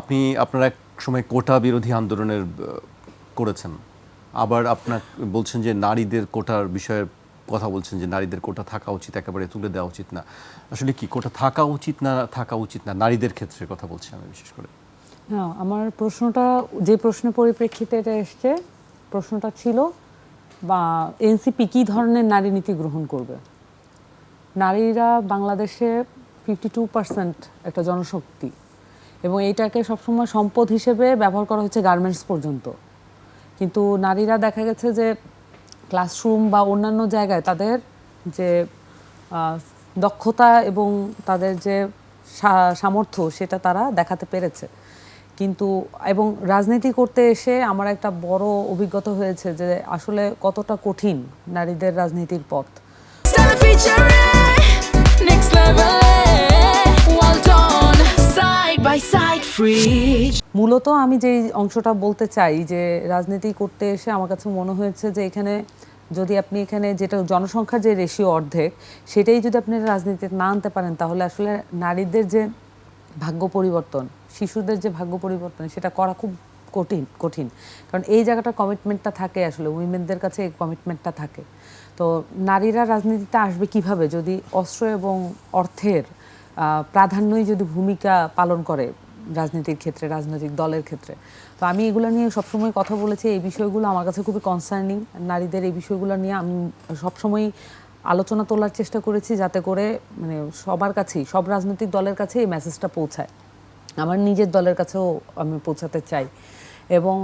আপনি আপনারা এক সময় কোটা বিরোধী আন্দোলনের করেছেন। আবার আপনার বলছেন যে নারীদের কোটার বিষয়ে কথা বলছেন যে নারীদের কোটা থাকা উচিত, একেবারে তুলে দেওয়া উচিত না। আসলে কি কোটা থাকা উচিত না থাকা উচিত না? নারীদের ক্ষেত্রে কথা বলছি আমি বিশেষ করে। না, আমার প্রশ্নটা, যে প্রশ্নের পরিপ্রেক্ষিতে এটা এসছে, প্রশ্নটা ছিল, বা এনসিপি কী ধরনের নারী নীতি গ্রহণ করবে? নারীরা বাংলাদেশে ফিফটি টু পার্সেন্ট একটা জনশক্তি। এবং এইটাকে সবসময় সম্পদ হিসেবে ব্যবহার করা হচ্ছে গার্মেন্টস পর্যন্ত। কিন্তু নারীরা দেখা গেছে যে ক্লাসরুম বা অন্যান্য জায়গায় তাদের যে দক্ষতা এবং তাদের যে সামর্থ্য সেটা তারা দেখাতে পেরেছে। কিন্তু, এবং রাজনীতি করতে এসে আমার একটা বড় অভিজ্ঞতা হয়েছে যে আসলে কতটা কঠিন নারীদের রাজনীতির পথ। মূলত আমি যেই অংশটা বলতে চাই যে রাজনীতি করতে এসে আমার কাছে মনে হয়েছে যে এখানে যদি আপনি এখানে যেটা জনসংখ্যার যে রেশিও অর্ধেক, সেটাই যদি আপনি রাজনীতিতে না আনতে পারেন, তাহলে আসলে নারীদের যে ভাগ্য পরিবর্তন, শিশুদের যে ভাগ্য পরিবর্তন, সেটা করা খুব কঠিন কঠিন। কারণ এই জায়গাটা কমিটমেন্টটা থাকে আসলে উইমেনদের কাছে এই কমিটমেন্টটা থাকে। তো নারীরা রাজনীতিতে আসবে কীভাবে? যদি অস্ত্র এবং অর্থের প্রাধান্যই যদি ভূমিকা পালন করে রাজনীতির ক্ষেত্রে, রাজনৈতিক দলের ক্ষেত্রে। তো আমি এগুলো নিয়ে সবসময় কথা বলেছি, এই বিষয়গুলো আমার কাছে খুবই কনসার্নিং নারীদের এই বিষয়গুলো নিয়ে আমি সবসময়ই আলোচনা তোলার চেষ্টা করেছি যাতে করে মানে সবার কাছেই, সব রাজনৈতিক দলের কাছে এই মেসেজটা পৌঁছায়। আমার নিজের দলের কাছেও আমি পৌঁছাতে চাই। এবং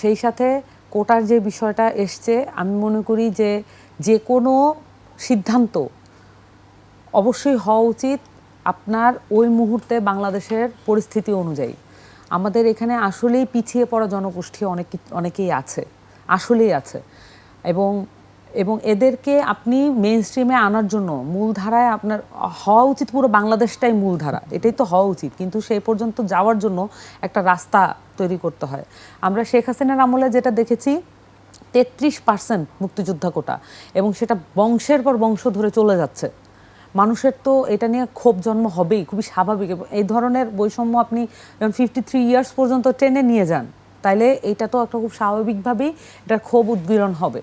সেই সাথে কোটার যে বিষয়টা এসছে, আমি মনে করি যে যে কোনো সিদ্ধান্ত অবশ্যই হওয়া উচিত। আপনার ওই মুহূর্তে বাংলাদেশের পরিস্থিতি অনুযায়ী। আমাদের এখানে আসলেই পিছিয়ে পড়া জনগোষ্ঠী অনেক অনেকেই আছে, আসলেই আছে। এবং এবং এদেরকে আপনি মেন স্ট্রিমে আনার জন্য মূলধারায় আপনার, হওয়া উচিত পুরো বাংলাদেশটাই মূলধারা, এটাই তো হওয়া উচিত। কিন্তু সেই পর্যন্ত যাওয়ার জন্য একটা রাস্তা তৈরি করতে হয়। আমরা শেখ হাসিনার আমলে যেটা দেখেছি, তেত্রিশ পার্সেন্ট মুক্তিযোদ্ধা কোটা, এবং সেটা বংশের পর বংশ ধরে চলে যাচ্ছে। মানুষের তো এটা নিয়ে ক্ষোভ জন্ম হবেই খুবই স্বাভাবিক এবং এই ধরনের বৈষম্য আপনি যখন ফিফটি থ্রি ইয়ার্স পর্যন্ত টেনে নিয়ে যান তাইলে এটা তো একটা খুব স্বাভাবিকভাবেই এটার ক্ষোভ উদ্গীরণ হবে।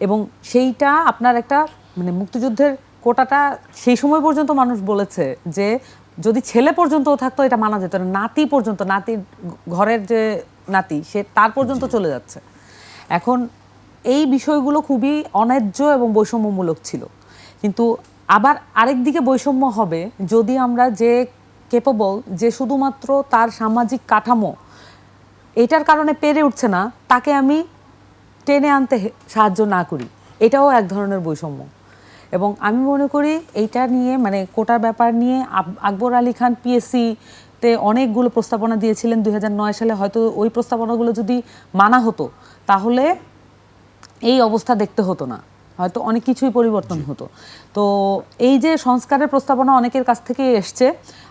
এবং সেইটা আপনার একটা মানে মুক্তিযুদ্ধের কোটাটা সেই সময় পর্যন্ত মানুষ বলেছে যে যদি ছেলে পর্যন্ত থাকতো এটা মানা যেত না নাতি পর্যন্ত নাতির ঘরের যে নাতি সে তার পর্যন্ত চলে যাচ্ছে। এখন এই বিষয়গুলো খুবই অন্যায্য এবং বৈষম্যমূলক ছিল। কিন্তু আবার আরেক দিকে বৈষম্য হবে যদি আমরা যে কেপেবল যে শুধুমাত্র তার সামাজিক কাঠামো, এটার কারণে পেরে উঠছে না, তাকে আমি টেনে আনতে সাহায্য না করি। এটাও এক ধরনের বৈষম্য। এবং আমি মনে করি এইটা নিয়ে মানে কোটার ব্যাপার নিয়ে আকবর আলী খান পিএসসি তে অনেকগুলো প্রস্তাবনা দিয়েছিলেন দুই হাজার নয় সালে। হয়তো ওই প্রস্তাবনাগুলো যদি মানা হতো, তাহলে এই অবস্থা দেখতে হতো না। হয়তো অনেক কিছুই পরিবর্তন হতো। তো এই যে সংস্কারের প্রস্তাবনা অনেকের কাছ থেকে এসছে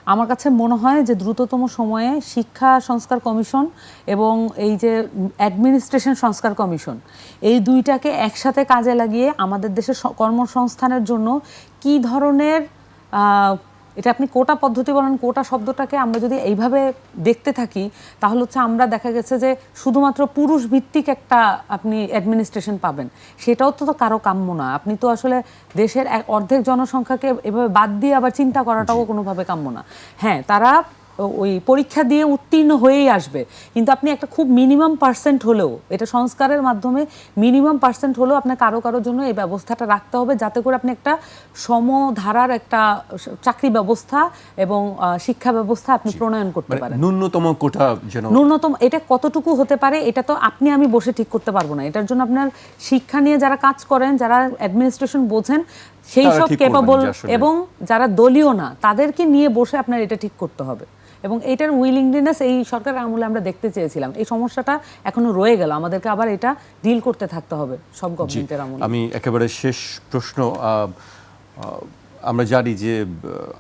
আমার কাছে মনে হয় যে দ্রুততম সময়ে শিক্ষা সংস্কার কমিশন এবং এই যে অ্যাডমিনিস্ট্রেশন সংস্কার কমিশন এই দুইটাকে একসাথে কাজে লাগিয়ে আমাদের দেশের কর্মসংস্থানের জন্য কি ধরনের এটা আপনি কোটা পদ্ধতি বলেন কোটা শব্দটাকে আমরা যদি এইভাবে দেখতে থাকি তাহলে হচ্ছে আমরা দেখা গেছে যে শুধুমাত্র পুরুষ ভিত্তিক একটা আপনি অ্যাডমিনিস্ট্রেশন পাবেন। সেটাও তো তো কারও কাম্য না আপনি তো আসলে দেশের এক অর্ধেক জনসংখ্যাকে এভাবে বাদ দিয়ে আবার চিন্তা করাটাও কোনোভাবে কাম্য না। হ্যাঁ তারা ওই পরীক্ষা দিয়ে উত্তীর্ণ হয়েই আসবে। কিন্তু আপনি একটা খুব মিনিমাম পার্সেন্ট হলেও এটা সংস্কারের মাধ্যমে মিনিমাম পার্সেন্ট হলেও আপনার কারও কারোর জন্য এই ব্যবস্থাটা রাখতে হবে যাতে করে আপনি একটা সমধারার একটা চাকরি ব্যবস্থা এবং শিক্ষা ব্যবস্থা আপনি প্রণয়ন করতে মানে পারেন। ন্যূনতম কোটা যেন ন্যূনতম এটা কতটুকু হতে পারে এটা তো আপনি আমি বসে ঠিক করতে পারব না। এটার জন্য আপনার শিক্ষা নিয়ে যারা কাজ করেন যারা অ্যাডমিনিস্ট্রেশন বোঝেন সেই সব কেপাবল এবং যারা দলীয় না তাদেরকে নিয়ে বসে আপনার এটা ঠিক করতে হবে। এবং এটার উইলিংনেস এই সরকারের আমলে আমরা দেখতে চেয়েছিলাম। এই সমস্যাটা এখনও রয়ে গেল। আমাদেরকে আবার এটা ডিল করতে থাকতে হবে সব গভর্নমেন্টের আমলে। আমি একেবারে শেষ প্রশ্ন আমরা জানি যে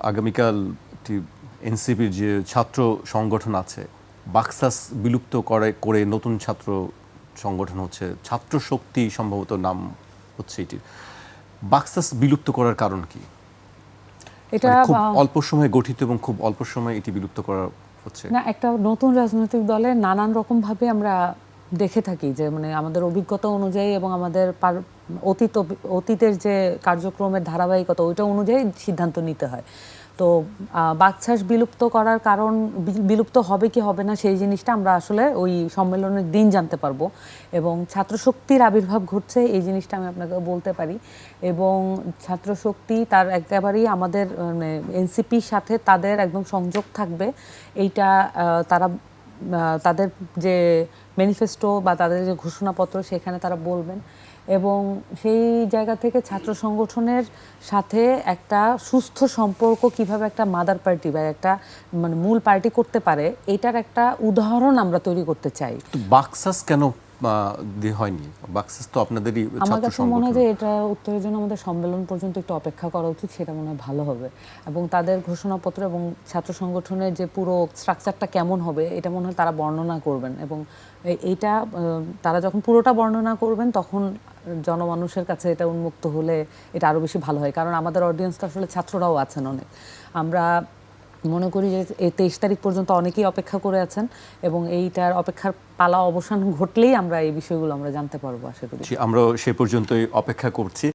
আগামীকাল এনসিপির যে ছাত্র সংগঠন আছে বাক্সাস বিলুপ্ত করে করে নতুন ছাত্র সংগঠন হচ্ছে ছাত্র শক্তি সম্ভবত নাম হচ্ছে এটির। বাক্সাস বিলুপ্ত করার কারণ কি? এটা মানে খুব অল্প সময়ে গঠিত এবং খুব অল্প সময়ে এটি বিলুপ্ত করা হচ্ছে। না একটা নতুন রাজনৈতিক দলে নানান রকম ভাবে আমরা দেখে থাকি যে মানে আমাদের অভিজ্ঞতা অনুযায়ী এবং আমাদের অতীত অতীতের যে কার্যক্রমের ধারাবাহিকতা ওইটা অনুযায়ী সিদ্ধান্ত নিতে হয়। তো বাকছাস বিলুপ্ত করার কারণ বিলুপ্ত হবে কি হবে না, সেই জিনিসটা আমরা আসলে ওই সম্মেলনের দিন জানতে পারব। এবং ছাত্রশক্তির আবির্ভাব ঘটছে, এই জিনিসটা আমি আপনাকে বলতে পারি। এবং ছাত্রশক্তি তার একেবারেই আমাদের মানে এনসিপির সাথে তাদের একদম সংযোগ থাকবে। এইটা তারা তাদের যে ম্যানিফেস্টো বা তাদের যে ঘোষণাপত্র, সেখানে তারা বলবেন। এবং সেই জায়গা থেকে ছাত্র সংগঠনের সাথে একটা সুস্থ সম্পর্ক কীভাবে একটা মাদার পার্টি বা একটা মানে মূল পার্টি করতে পারে, এটার একটা উদাহরণ আমরা তৈরি করতে চাই। বাক্সাস কেন হয়নি। বাক্সাস তো আপনাদেরই আমার কাছে মনে হয় যে এটা উত্তরের জন্য আমাদের সম্মেলন পর্যন্ত একটু অপেক্ষা করা উচিত সেটা মনে হয় ভালো হবে। এবং তাদের ঘোষণাপত্র এবং ছাত্র সংগঠনের যে পুরো স্ট্রাকচারটা কেমন হবে এটা মনে হয় তারা বর্ণনা করবেন। এবং এইটা তারা যখন পুরোটা বর্ণনা করবেন তখন জনমানুষের কাছে এটা উন্মুক্ত হলে এটা আরও বেশি ভালো হয়। কারণ আমাদের অডিয়েন্স তো আসলে ছাত্ররাও আছেন অনেক। আমরা মনে করি যে এই তেইশ তারিখ পর্যন্ত অনেকেই অপেক্ষা করে আছেন এবং এইটার অপেক্ষার পালা অবসান ঘটলেই আমরা এই বিষয়গুলো আমরা জানতে পারব, আশা করি। আমরাও আমরা সে পর্যন্তই অপেক্ষা করছি।